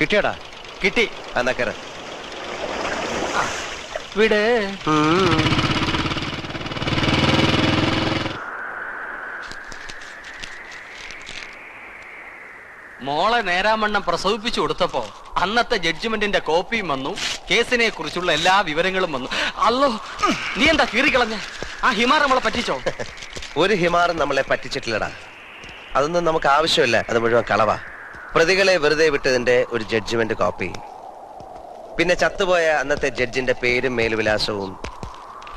കിട്ടിയോടാ. കിട്ടി. എന്നാ കയറ് വിട്. മോളെ നേരാമണ്ണം പ്രസവിപ്പിച്ചു കൊടുത്തപ്പോ അന്നത്തെ ജഡ്ജ്മെന്റിന്റെ കോപ്പിയും വന്നു കേസിനെ കുറിച്ചുള്ള എല്ലാ വിവരങ്ങളും വന്നു. അല്ലോ നീ എന്താ കീറിക്കളഞ്ഞ? ആ ഹിമാർ നമ്മളെ പറ്റിച്ചോ? ഒരു ഹിമാറും നമ്മളെ പറ്റിച്ചിട്ടില്ലടാ. അതൊന്നും നമുക്ക് ആവശ്യമില്ല. അത് മുഴുവൻ കളവാ. പ്രതികളെ വെറുതെ വിട്ടതിന്റെ ഒരു ജഡ്ജ്മെന്റ് കോപ്പി. പിന്നെ ചത്തുപോയ അന്നത്തെ ജഡ്ജിന്റെ പേരും മേൽവിലാസവും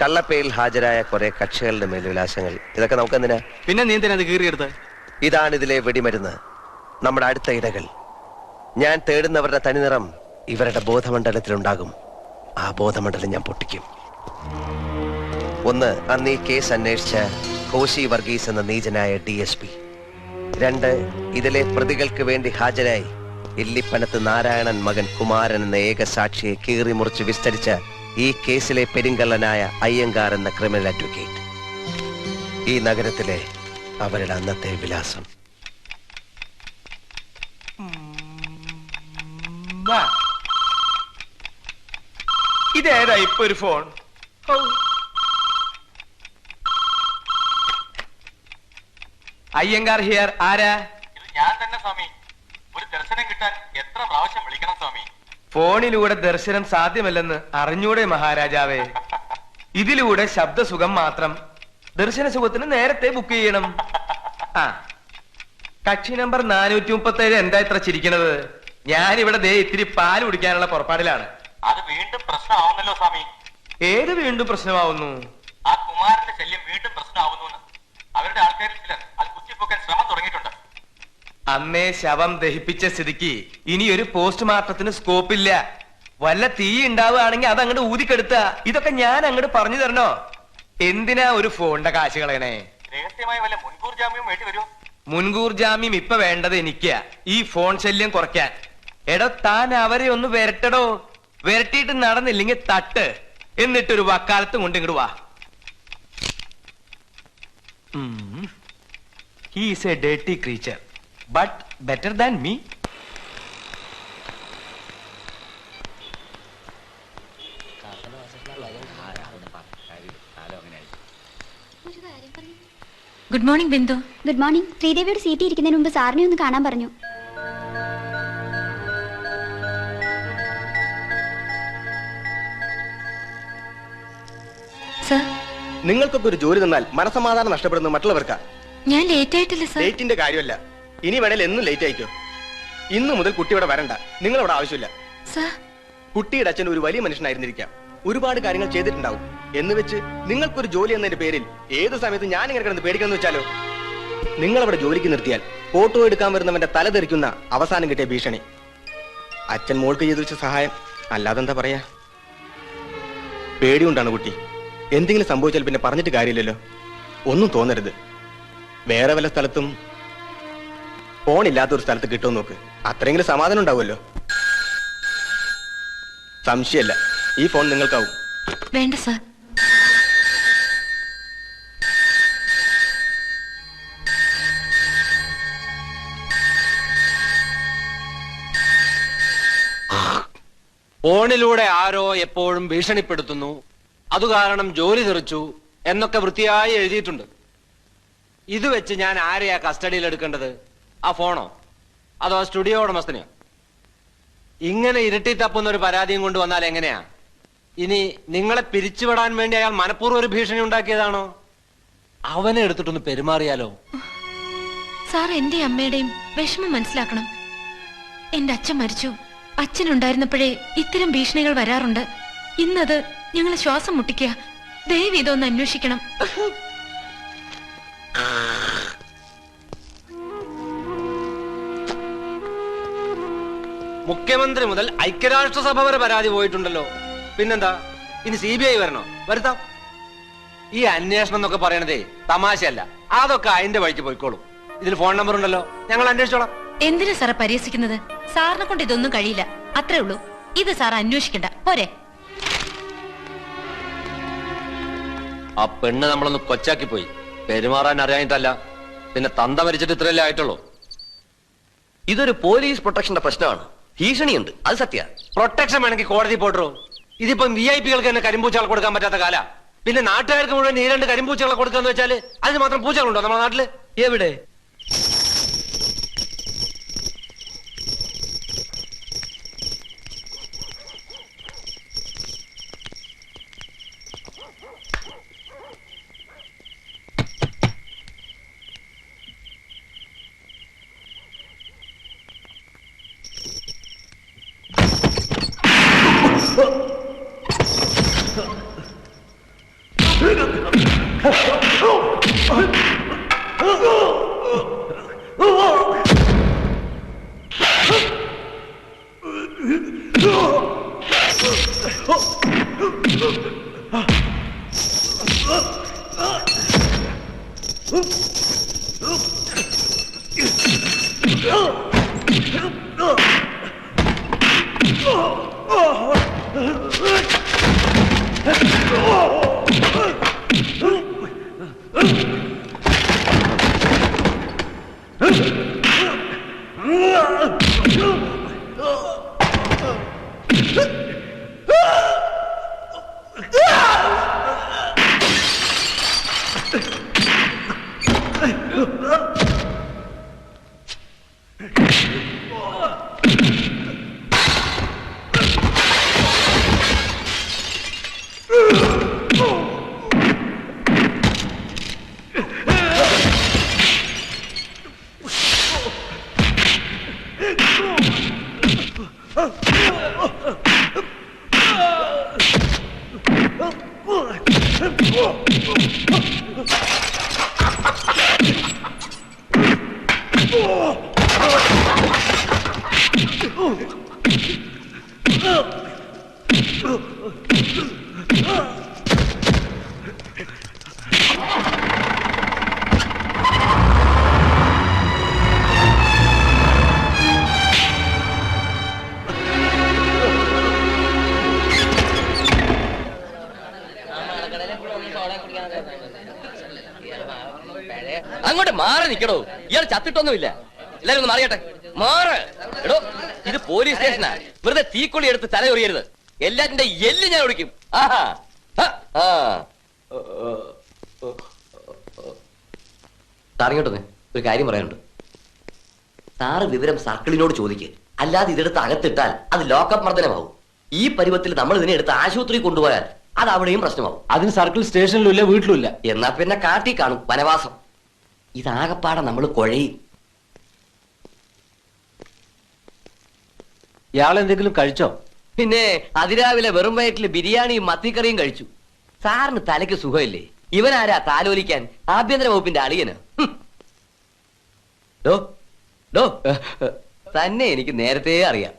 കള്ളപ്പേരിൽ ഹാജരായ കുറെ കക്ഷികളുടെ മേൽവിലാസങ്ങൾ. ഇതൊക്കെ നമുക്ക് എന്തിനാ പിന്നെ നീ എന്തിനാ അത് കീറിയെടുത്ത്? ഇതാണ് ഇതിലെ വെടിമരുന്ന്. നമ്മുടെ അടുത്ത ഇടകൾ. ഞാൻ തേടുന്നവരുടെ തനിനിറം ഇവരുടെ ബോധമണ്ഡലത്തിലുണ്ടാകും. ആ ബോധമണ്ഡലം ഞാൻ പൊട്ടിക്കും. ഒന്ന് അന്ന് ഈ കേസ് അന്വേഷിച്ച കോശി വർഗീസ് എന്ന നീചനായ ഡി എസ് പി. രണ്ട് ഇതിലെ പ്രതികൾക്ക് വേണ്ടി ഹാജരായി. ഇല്ലിപ്പനത്ത് നാരായണൻ മകൻ കുമാരൻ എന്ന ഏക സാക്ഷിയെ കീറി മുറിച്ച് വിസ്തരിച്ച ഈ കേസിലെ പെരിങ്കള്ളനായ അയ്യങ്കാർ എന്ന ക്രിമിനൽ അഡ്വക്കേറ്റ് ഈ നഗരത്തിലെ അവരുടെ അന്നത്തെ വിലാസം. ഇതേതാ ഇപ്പൊ ഒരു ഫോൺ? അയ്യങ്കാർ ഹിയർ ആരാ? ഇത് ഞാൻ തന്നെ സ്വാമി. ഒരു ദർശനം കിട്ടാൻ എത്ര പ്രാവശ്യം വിളിക്കണം സ്വാമി? ഫോണിലൂടെ ദർശനം സാധ്യമല്ലെന്ന് അറിഞ്ഞൂടെ മഹാരാജാവേ. ഇതിലൂടെ ശബ്ദസുഖം മാത്രം. ദർശന സുഖത്തിന് നേരത്തെ ബുക്ക് ചെയ്യണം. ആ. കക്ഷി നമ്പർ നാനൂറ്റി മുപ്പത്തി ഏഴ് എന്താ ഇത്ര ചിരിക്കണത്? ഞാൻ ഇവിടെ ദേ ഇത്തിരി പാൽ കുടിക്കാനുള്ള പുറപ്പാടിലാണ്. അത് വീണ്ടും പ്രശ്നമാവുന്നല്ലോ സ്വാമി. ഏത് വീണ്ടും പ്രശ്നമാവുന്നു? ആ കുമാരന്റെ ശല്യം വീണ്ടും പ്രശ്നമാവുന്നു അവരുടെ ആൾക്കാരിൽ ചിലർ കുത്തിപ്പൊക്കാൻ ശ്രമം തുടങ്ങിയിട്ടുണ്ട്. അമ്മേ ശവം ദഹിപ്പിച്ച സ്ഥിതിക്ക് ഇനി ഒരു പോസ്റ്റ്മോർട്ടത്തിന് സ്കോപ്പില്ല. വല്ല തീ ഉണ്ടാവുകയാണെങ്കിൽ അത് അങ്ങോട്ട് ഊതിക്കെടുത്ത. ഇതൊക്കെ ഞാൻ അങ്ങോട്ട് പറഞ്ഞു തരണോ? എന്തിനാ ഒരു ഫോണിന്റെ കാശ് കളയണേ? രഹസ്യമായ വല്ല മുൻകൂർ വേണ്ടി വരുമോ മുൻകൂർ ജാമ്യം ഇപ്പൊ വേണ്ടത് എനിക്കാ. ഈ ഫോൺ ശല്യം കുറയ്ക്കാൻ. എടോ താൻ അവരെ ഒന്ന് വരട്ടടോ. വരട്ടിയിട്ട് നടന്നില്ലെങ്കിൽ തട്ട്. എന്നിട്ടൊരു വക്കാലത്തും കൊണ്ട് ഇങ്ങോട്ട് വാ. He's a ഡേട്ടി creature but better than me good morning Bindu good morning ശ്രീദേവിയുടെ സീറ്റ് ഇരിക്കുന്നതിന് മുമ്പ് സാറിനെ ഒന്ന് കാണാൻ പറഞ്ഞു. നിങ്ങൾക്കൊക്കെ ഒരു ജോലി തന്നാൽ മനസമാധാനം നഷ്ടപ്പെടുന്നത് മറ്റുള്ളവർക്കാ. ഞാൻ ലേറ്റ് ആയിട്ടില്ല സർ ലേറ്റിന്റെ കാര്യമല്ല. ഇനി വേണേൽ എന്നും ലേറ്റ് ആയിക്കോ. ഇന്നു മുതൽ കുട്ടി ഇവിടെ വരണ്ട. നിങ്ങൾ അവിടെ ആവശ്യമില്ല. സർ കുട്ടിയുടെ അച്ഛൻ ഒരു വലിയ മനുഷ്യനായിരുന്നിരിക്കാം. ഒരുപാട് കാര്യങ്ങൾ ചെയ്തിട്ടുണ്ടാവും. എന്ന് വെച്ച് നിങ്ങൾക്കൊരു ജോലി എന്നതിന്റെ പേരിൽ ഏത് സമയത്ത് ഞാൻ ഇങ്ങനെ കിടന്ന് പേടിക്കണം വെച്ചാലോ? നിങ്ങൾ അവിടെ ജോലിക്ക് നിർത്തിയാൽ ഫോട്ടോ എടുക്കാൻ വരുന്നവന്റെ തല തെറിക്കുന്ന അവസാനം കിട്ടിയ ഭീഷണി. അച്ഛൻ മോൾക്ക് ചെയ്തു വെച്ച സഹായം. അല്ലാതെ എന്താ പറയാ? പേടിയുണ്ടാണ് കുട്ടി. എന്തെങ്കിലും സംഭവിച്ചാൽ പിന്നെ പറഞ്ഞിട്ട് കാര്യമില്ലല്ലോ. ഒന്നും തോന്നരുത്. വേറെ വല്ല സ്ഥലത്തും ഫോണില്ലാത്ത ഒരു സ്ഥലത്ത് കിട്ടുമെന്ന് നോക്ക്. അത്രയെങ്കിലും സമാധാനം ഉണ്ടാവുമല്ലോ. സംശയമല്ല ഈ ഫോൺ നിങ്ങൾക്കാവും. വേണ്ട സർ. ഫോണിലൂടെ ആരോ എപ്പോഴും ഭീഷണിപ്പെടുത്തുന്നു. അതുകാരണം ജോലി തെറിച്ചു എന്നൊക്കെ വൃത്തിയായി എഴുതിയിട്ടുണ്ട്. ഇത് വെച്ച് ഞാൻ ആരെയാ കസ്റ്റഡിയിൽ എടുക്കേണ്ടത്? ആ ഫോണോ? അതോ സ്റ്റുഡിയോ ഉടമസ്ഥനെയോ? ഇങ്ങനെ ഇരുട്ടി തപ്പുന്ന ഒരു പരാതിയും കൊണ്ട് വന്നാൽ എങ്ങനെയാ? ഇനി നിങ്ങളെ പിരിച്ചുവിടാൻ വേണ്ടി അയാൾ മനഃപൂർവം ഒരു ഭീഷണി ഉണ്ടാക്കിയതാണോ? അവനെ എടുത്തിട്ടൊന്ന് പെരുമാറിയാലോ? സാർ എന്റെ അമ്മയുടെയും വിഷമം മനസ്സിലാക്കണം. എന്റെ അച്ഛൻ മരിച്ചു. അച്ഛനുണ്ടായിരുന്നപ്പോഴേ ഇത്തരം ഭീഷണികൾ വരാറുണ്ട്. ഇന്നത് ഞങ്ങളെ ശ്വാസം മുട്ടിക്കുക. ദയവ് ഇതൊന്ന് അന്വേഷിക്കണം. മുഖ്യമന്ത്രി മുതൽ ഐക്യരാഷ്ട്രസഭ വരെ പരാതി പോയിട്ടുണ്ടല്ലോ. പിന്നെന്താ? ഇനി സി ബി ഐ വരണോ? വരുത്താം. ഈ അന്വേഷണം എന്നൊക്കെ പറയണതേ തമാശയല്ല. അതൊക്കെ അതിന്റെ വഴിക്ക് പോയിക്കോളും. ഇതിൽ ഫോൺ നമ്പർ ഉണ്ടല്ലോ. ഞങ്ങൾ അന്വേഷിച്ചോളാം. എന്തിനാ സാറെ പരിഹസിക്കുന്നത് സാറിനെ കൊണ്ട് ഇതൊന്നും കഴിയില്ല. അത്രേ ഉള്ളൂ. ഇത് സാർ അന്വേഷിക്കണ്ട. പോരെ. ആ പെണ്ണ് നമ്മളൊന്ന് കൊച്ചാക്കി പോയി പെരുമാറാൻ അറിയാനിട്ടല്ല പിന്നെ തന്ത മരിച്ചിട്ട് ഇത്രയല്ലേ ആയിട്ടുള്ളൂ. ഇതൊരു പോലീസ് പ്രൊട്ടക്ഷന്റെ പ്രശ്നമാണ്. ഭീഷണിയുണ്ട്. അത് സത്യ. പ്രൊട്ടക്ഷൻ വേണമെങ്കിൽ കോടതി പോട്ടോ ഇതിപ്പം വി ഐ പികൾക്ക് തന്നെ കരിമ്പൂച്ചകൾ കൊടുക്കാൻ പറ്റാത്ത കാല. പിന്നെ നാട്ടുകാർക്ക് മുഴുവൻ ഈ രണ്ട് കരിമ്പൂച്ചകളെ കൊടുക്കാന്ന് വെച്ചാൽ അതിന് മാത്രം പൂച്ചകളുണ്ടോ നമ്മുടെ നാട്ടിൽ? എവിടെ? അങ്ങോട്ട് മാറി നിക്കടോ. ഇയാൾ ചത്തിട്ടൊന്നുമില്ല. എല്ലാരും ഒന്ന് മാറിയട്ടെ. മാറ്. എടോ ഇത് പോലീസ് സ്റ്റേഷനാ. വെറുതെ തീക്കൊള്ളി എടുത്ത് തലയൊറിയരുത്. എല്ലാറ്റിന്റെ എല്ല് ഞാൻ ഒടിക്കും. ആഹാ. ഒരു കാര്യം പറയാനുണ്ട്. സാറ് വിവരം സർക്കിളിനോട് ചോദിക്ക്. അല്ലാതെ ഇതെടുത്ത് അകത്തിട്ടാൽ അത് ലോക്കപ്പ് മർദ്ദനമാവും. ഈ പരുവത്തിൽ നമ്മൾ ഇതിനെ എടുത്ത് ആശുപത്രി കൊണ്ടുപോയാൽ അത് അവിടെയും പ്രശ്നമാവും. അതിന് സർക്കിൾ സ്റ്റേഷനിലും ഇല്ല വീട്ടിലും ഇല്ല. എന്നാ പിന്നെ കാട്ടി കാണും വനവാസം. ഇതാകപ്പാടെ നമ്മൾ കുഴയും. ഇയാൾ എന്തെങ്കിലും കഴിച്ചോ? പിന്നെ അതിരാവിലെ വെറും വയറ്റിൽ ബിരിയാണിയും മത്തിക്കറിയും കഴിച്ചു. സാറിന് തലയ്ക്ക് സുഖമില്ലേ? ഇവനാരാ താലോലിക്കാൻ ആഭ്യന്തര വകുപ്പിന്റെ അളിയന്? ഹും. ഡോ ഡോ. തന്നെ എനിക്ക് നേരത്തെ അറിയാം.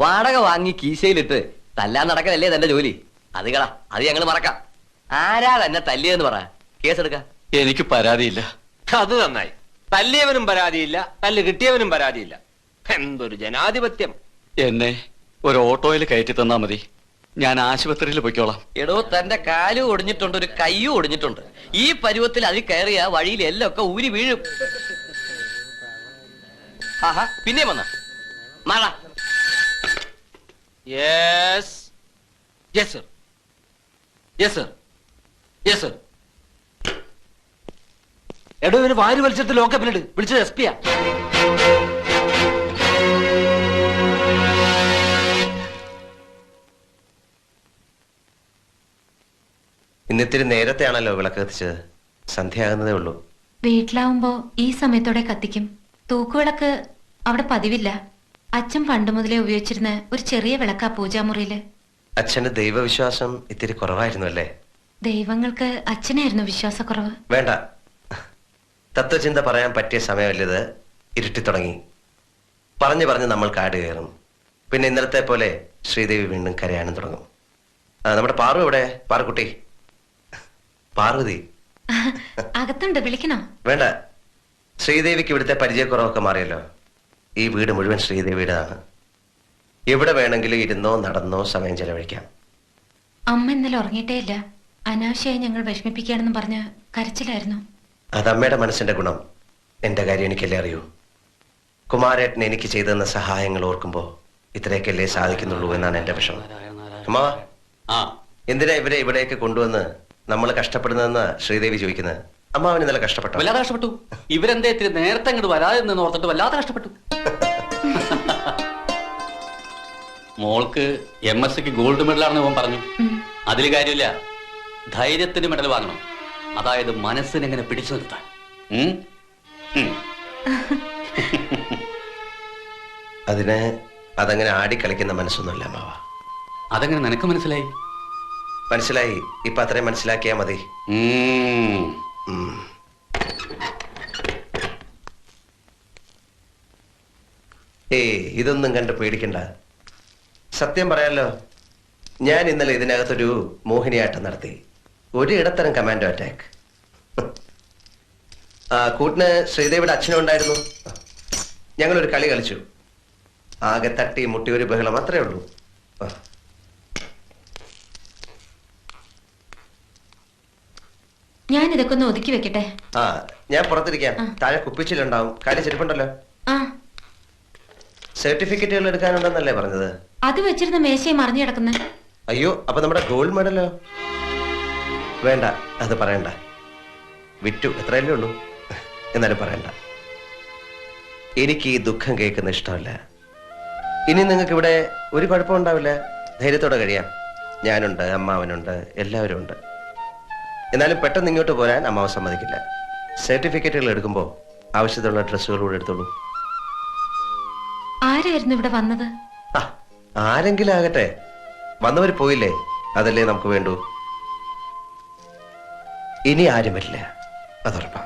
വാടക വാങ്ങി കീശയിലിട്ട് തല്ലാൻ നടക്കലല്ലേ തന്റെ ജോലി? അത് കളാ അത് ഞങ്ങൾ മറക്കാം. ആരാ തന്നെ തല്ലിയെന്ന് പറ. കേസെടുക്ക. എനിക്ക് പരാതിയില്ല. അത് നന്നായി. തല്ലിയവനും പരാതിയില്ല തല്ല് കിട്ടിയവനും പരാതിയില്ല. എന്തൊരു ജനാധിപത്യം. എന്നെ ഒരു ഓട്ടോയിൽ കയറ്റി തന്നാ മതി. ഞാൻ ആശുപത്രിയിൽ പൊയ്ക്കോളാം. എടോ തന്റെ കാലും ഒടിഞ്ഞിട്ടുണ്ട് ഒരു കൈയും ഒടിഞ്ഞിട്ടുണ്ട്. ഈ പരുവത്തിൽ അതിൽ കയറിയ വഴിയിൽ എല്ലാം ഒക്കെ ഊരി വീഴും. ആഹാ പിന്നെ വന്ന. മാറാ. Yes yes sir yes sir yes sir എടോ ഇവർ വാരി വലിച്ചെടുത്ത് ലോക്കപ്പിലിട് വിളിച്ചത് എസ് പിയാ ഇന്നിത്തിരി നേരത്തെയാണല്ലോ വിളക്ക് കത്തിച്ചത്. സന്ധ്യയാകുന്നതേ ഉള്ളൂ. വീട്ടിലാവുമ്പോ ഈ സമയത്തോടെ കത്തിക്കും. തൂക്കുവിളക്ക് അവിടെ പതിവില്ല. അച്ഛൻ പണ്ട് മുതലേ ഉപയോഗിച്ചിരുന്ന ഒരു ചെറിയ വിളക്കാ പൂജാമുറിയിൽ. അച്ഛന്റെ ദൈവവിശ്വാസം ഇത്തിരി കുറവായിരുന്നു അല്ലേ? ദൈവങ്ങൾക്ക് അച്ഛനായിരുന്നു വിശ്വാസക്കുറവ്. വേണ്ട. തത്വചിന്ത പറയാൻ പറ്റിയ സമയമല്ലത് ഇരുട്ടി തുടങ്ങി. പറഞ്ഞു പറഞ്ഞ് നമ്മൾ കാട് കയറും. പിന്നെ ഇന്നലത്തെ പോലെ ശ്രീദേവി വീണ്ടും കരയാനും തുടങ്ങും. ആ, നമ്മുടെ പാറു എവിടെ? പാറുക്കുട്ടി. പാർവതി അകത്തുണ്ട് വിളിക്കണോ? വേണ്ട. ശ്രീദേവിക്ക് ഇവിടുത്തെ പരിചയക്കുറവൊക്കെ മാറിയല്ലോ. ഈ വീട് മുഴുവൻ ശ്രീദേവിയുടേതാണ്. എവിടെ വേണമെങ്കിലും ഇരുന്നോ നടന്നോ സമയം ചെലവഴിക്കാം. അമ്മ ഇന്നലെ ഉറങ്ങിയിട്ടേ ഇല്ല. അനാവശ്യമായി ഞങ്ങൾ വിഷമിപ്പിക്കുകയാണെന്ന് പറഞ്ഞ് കരച്ചിലായിരുന്നു. അത് അമ്മയുടെ മനസ്സിന്റെ ഗുണം. എന്റെ കാര്യം എനിക്കല്ലേ അറിയൂ? കുമാരേട്ടൻ എനിക്ക് ചെയ്തു തന്ന സഹായങ്ങൾ ഓർക്കുമ്പോൾ ഇത്രയൊക്കെയല്ലേ സാധിക്കുന്നുള്ളൂ എന്നാണ് എന്റെ വിഷമം. അമ്മാവ ആ. എന്തിനാ ഇവരെ ഇവിടേക്ക് കൊണ്ടുവന്ന് നമ്മൾ കഷ്ടപ്പെടുന്നതെന്ന് ശ്രീദേവി ചോദിക്കുന്നത് അമ്മാവിന് നല്ല കഷ്ടപ്പെട്ടു? വല്ലാതെ കഷ്ടപ്പെട്ടു. ഇവരെന്തേ ഇത്തിരി നേരത്തെ ഇങ്ങോട്ട് വരാതെ നിന്ന് ഓർത്തിട്ട് വല്ലാതെ കഷ്ടപ്പെട്ടു. മോൾക്ക് എം എസ് സിക്ക് ഗോൾഡ് മെഡലാണെന്ന് ഓൻ പറഞ്ഞു. അതിൽ കാര്യമില്ല. ധൈര്യത്തിന് മെഡൽ വാങ്ങണം. അതായത് മനസ്സിനെങ്ങനെ പിടിച്ചു നിർത്താൻ. അതിന് അതങ്ങനെ ആടിക്കളിക്കുന്ന മനസ്സൊന്നുമല്ല മാവ. അതങ്ങനെ നിനക്ക് മനസ്സിലായി? മനസ്സിലായി. ഇപ്പൊ അത്രയും മനസ്സിലാക്കിയാ മതി. ഏയ് ഇതൊന്നും കണ്ട് പേടിക്കണ്ട. സത്യം പറയാലോ ഞാൻ ഇന്നലെ ഇതിനകത്തൊരു മോഹിനിയാട്ടം നടത്തി. ഒരു ഇടത്തരം കമാൻഡോ അറ്റാക്ക് ആ കൂട്ടിന് ശ്രീദേവിയുടെ അച്ഛനും ഉണ്ടായിരുന്നു. ഞങ്ങളൊരു കളി കളിച്ചു. ആകെ തട്ടി മുട്ടി ഒരു ബഹളം അത്രേ ഉള്ളൂ. ഞാൻ ഇതൊക്കെ ഒന്ന് ഒതുക്കി വെക്കട്ടെ? ആ ഞാൻ പുറത്തിരിക്കാം. താഴെ കുപ്പിച്ചിലുണ്ടാവും. കാര്യം ചെരുപ്പുണ്ടല്ലോ. ആ. സർട്ടിഫിക്കറ്റുകൾ എടുക്കാനുണ്ടെന്നല്ലേ പറഞ്ഞത്? അത് വെച്ചിരുന്ന മേശയെ മറിഞ്ഞു കിടക്കുന്ന. അയ്യോ അപ്പൊ നമ്മുടെ ഗോൾഡ് മെഡലോ? വേണ്ട അത് പറയണ്ട. വിറ്റു എത്രയല്ലേ ഉള്ളൂ? എന്നാലും പറയണ്ട. എനിക്ക് ഈ ദുഃഖം കേൾക്കുന്ന ഇഷ്ടമല്ല. ഇനി നിങ്ങൾക്ക് ഇവിടെ ഒരു കുഴപ്പം ഉണ്ടാവില്ല. ധൈര്യത്തോടെ കഴിയാം. ഞാനുണ്ട് അമ്മാവനുണ്ട് എല്ലാവരും ഉണ്ട്. എന്നാലും പെട്ടെന്ന് ഇങ്ങോട്ട് പോരാൻ അമ്മാവ് സമ്മതിക്കില്ല. സർട്ടിഫിക്കറ്റുകൾ എടുക്കുമ്പോൾ ആവശ്യത്തിനുള്ള ഡ്രസ്സുകൾ കൂടെ എടുത്തോളൂ. ആരായിരുന്നു ഇവിടെ വന്നത്? ആരെങ്കിലും ആകട്ടെ വന്നവർ പോയില്ലേ? അതല്ലേ നമുക്ക് വേണ്ടൂ. ഇനി ആരും വരില്ല അതുറപ്പാ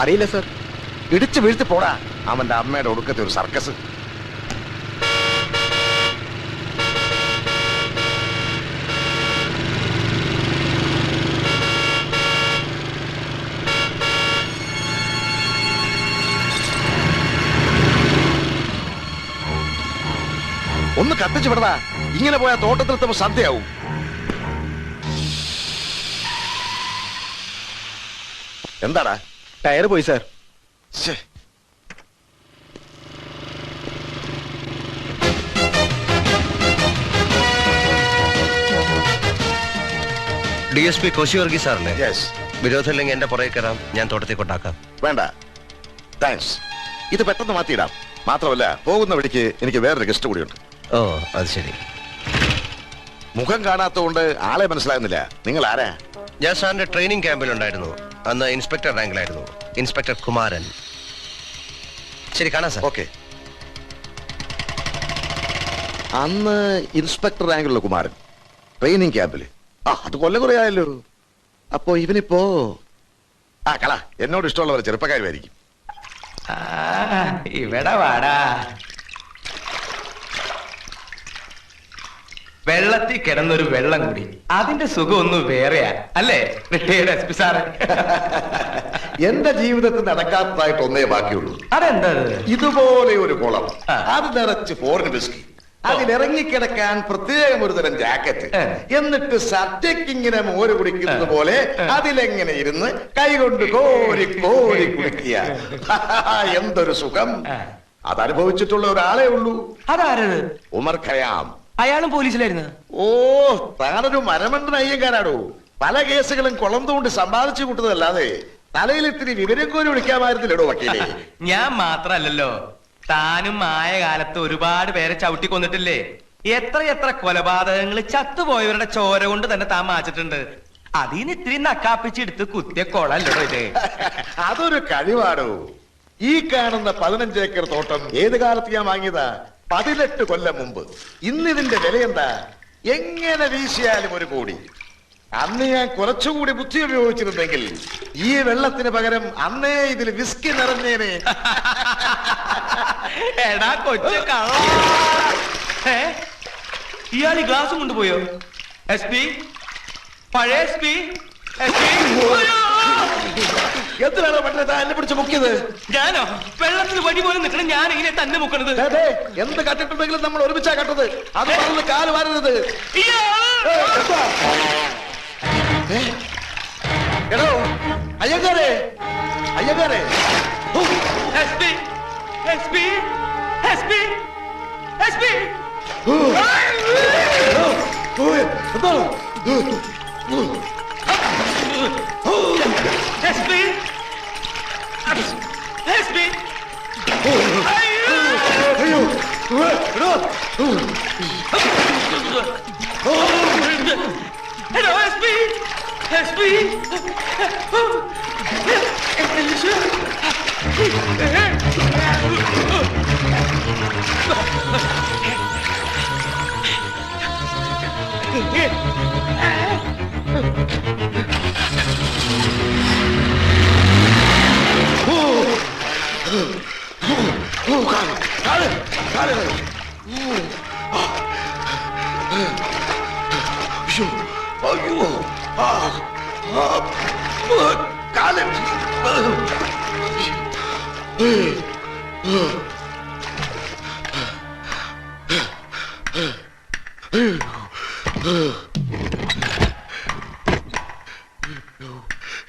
അറിയില്ല സർ ഇടിച്ചു വീഴ്ത്തി പോടാ. അവന്റെ അമ്മയുടെ ഒടുക്കത്തെ ഒരു സർക്കസ്. ഒന്ന് കത്തിച്ചു വിടടാ. ഇങ്ങനെ പോയാൽ തോട്ടത്തിലെത്തുമ്പോൾ സദ്യയാവും എന്താടാ? ടയർ പോയി sir. D S P Koshy Varghese സാറല്ലേ. വിരോധമില്ലെങ്കിൽ എന്റെ പുറകെ കയറാം. ഞാൻ തോട്ടത്തിൽ കൊണ്ടാക്കാം. വേണ്ട. താങ്ക്സ് ഇത് പെട്ടെന്ന് മാറ്റിയിടാം. മാത്രമല്ല പോകുന്ന വഴിക്ക് എനിക്ക് വേറൊരു ഗസ്റ്റ് കൂടിയുണ്ട്. ഓ അത് ശരി. മുഖം കാണാത്തതുകൊണ്ട് ആളെ മനസ്സിലാകുന്നില്ല. നിങ്ങൾ ആരാ? ഞാൻ സാറിന്റെ ട്രെയിനിങ് ക്യാമ്പിലുണ്ടായിരുന്നു അന്ന് ഇൻസ്പെക്ടർ റാങ്കിലായിരുന്നു. ഇൻസ്പെക്ടർ കുമാരൻ. ശരി കാണാം സാർ. ഓക്കെ. അന്ന് ഇൻസ്പെക്ടർ റാങ്കിലുള്ള കുമാരൻ ട്രെയിനിങ് ക്യാമ്പിൽ. ആ അത് കൊല്ലം കുറേ ആയല്ലോ. അപ്പോ ഇവനിപ്പോ ആ കള എന്നോട് ഇഷ്ടമുള്ളവർ ചെറുപ്പക്കാരുമായിരിക്കും. ആ, ഇവിടെ വാടാ. വെള്ളത്തിൽ കിടന്നൊരു വെള്ളം കൂടി. അതിന്റെ സുഖം ഒന്ന് വേറെയാ. അല്ലേ? Retired S P sir. എന്റെ ജീവിതത്തിൽ നടക്കാത്തതായിട്ട് ഒന്നേ ബാക്കിയുള്ളൂ. അതെന്താ ഇതുപോലെ ഒരു കുളം. അത് നിറച്ച് ഫോറിൻ വിസ്കി അതിലിറങ്ങിക്കിടക്കാൻ പ്രത്യേകം ഒരു തരം ജാക്കറ്റ്. എന്നിട്ട് സദ്യക്ക് ഇങ്ങനെ മോര് കുടിക്കുന്നത് പോലെ അതിലെങ്ങനെ ഇരുന്ന് കൈകൊണ്ട് കോരി കോരി കുടിക്കുക. എന്തൊരു സുഖം. അത് അനുഭവിച്ചിട്ടുള്ള ഒരാളെ ഉള്ളൂ. അതാരത്? ഉമർ ഖയാം അയാളും പോലീസിലായിരുന്നു. ഓ താനൊരു മരമണ്ടൻ അയ്യങ്കാരാടോ. പല കേസുകളും കുളം തോണ്ടി സമ്പാദിച്ചു കൂട്ടുന്നതല്ലാതെ തലയിൽ ഇത്തിരി വിവരം കോരി വിളിക്കാമായിരുന്നില്ലടോ വക്കീലേ? ഞാൻ മാത്രല്ലല്ലോ. താനും ആയ കാലത്ത് ഒരുപാട് പേരെ ചവിട്ടി കൊന്നിട്ടില്ലേ എത്ര എത്ര കൊലപാതകങ്ങൾ ചത്തുപോയവരുടെ ചോര കൊണ്ട് തന്നെ താൻ മാച്ചിട്ടുണ്ട്. അതിന് ഇത്തിരി നക്കാപ്പിച്ചെടുത്ത് കുത്തിയ കൊളല്ലോ ഇത്. അതൊരു കഴിവാടോ. ഈ കാണുന്ന പതിനഞ്ച് ഏക്കർ തോട്ടം ഏത് കാലത്ത് ഞാൻ വാങ്ങിയതാ? പതിനെട്ട് കൊല്ലം മുമ്പ്. ഇന്നിതിന്റെ വില എന്താ എങ്ങനെ വീശിയാലും ഒരു കോടി. അന്ന് ഞാൻ കുറച്ചുകൂടി ബുദ്ധി ഉപയോഗിച്ചിരുന്നെങ്കിൽ ഈ വെള്ളത്തിന് പകരം അന്നേ ഇതിൽ വിസ്കി നിറഞ്ഞേനെ. എടാ കൊച്ചു കള്ള ഇയാൾ ഈ ഗ്ലാസ് കൊണ്ടുപോയോ? S P? പഴയ എസ് പി? S P? എന്തിനാണോ പട്ടണത്തെ താൻ എന്നെ പിടിച്ച് മുക്കിയത്? ഞാനോ? വെള്ളത്തിൽ വടി പോലെ നിൽക്കണം ഞാൻ ഇങ്ങനെ തന്നെ മുക്കണത്. ദേ, ദേ, എന്ത് കട്ടിട്ടുണ്ടെങ്കിലും നമ്മൾ ഒരുമിച്ചാ കട്ടത്. അത് പറഞ്ഞ് കാൽ വാരരുത്. ഇയാൾ ഏ, എന്താ? ഏ? എടോ അയ്യങ്കാരെ അയ്യങ്കാരെ. Who, S P S P S P S P. Who. എടോ, ഹൂ, എന്താ? ഹൂ, ഹൂ. എസ് പി എസ് പി അയ്യോ ഹൂ, എടോ, who. Hello S P S P who,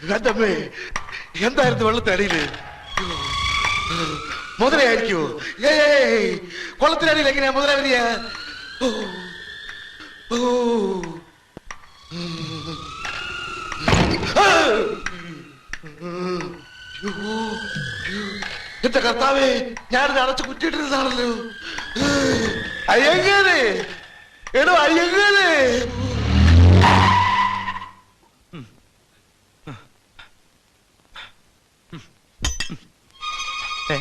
എന്തമ്മേ എന്തായിരുന്നു വെള്ളത്തടിയിൽ മുതലയായിരിക്കോ ഏയ് കൊള്ളത്തിനടിയിൽ എങ്ങനെയാ മുതല വരിക ഓ, ഓ. ആ. അയ്യോ, എന്റെ കർത്താവേ ഞാനിത് അടച്ചു കുറ്റിട്ടിരുന്നാണല്ലോ അയ്യങ്ങനെ എടോ അയ്യങ്ങനെ ഏ?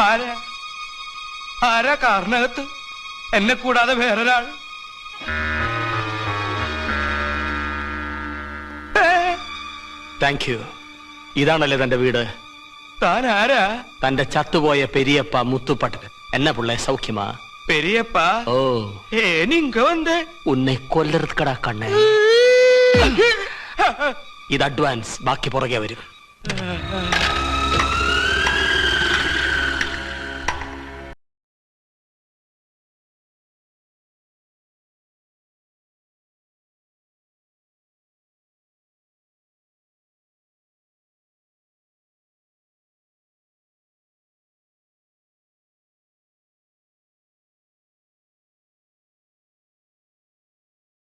ആരാ? ആരാ കാരണകത്ത് എന്നെ കൂടാതെ വേറൊരാൾ താങ്ക് യു ഇതാണല്ലേ തന്റെ വീട്? താൻ ആരാ തന്റെ ചത്തുപോയ പെരിയപ്പ മുത്തുപ്പട്ടൻ. എന്ന പിള്ളേ സൗഖ്യമാ? പെരിയപ്പ? ഓ. വന്ന്. ഉന്നെ കൊല്ലറുക്കടാ കണ്ണേ. ഇത് അഡ്വാൻസ് ബാക്കി പുറകെ വരും. ആ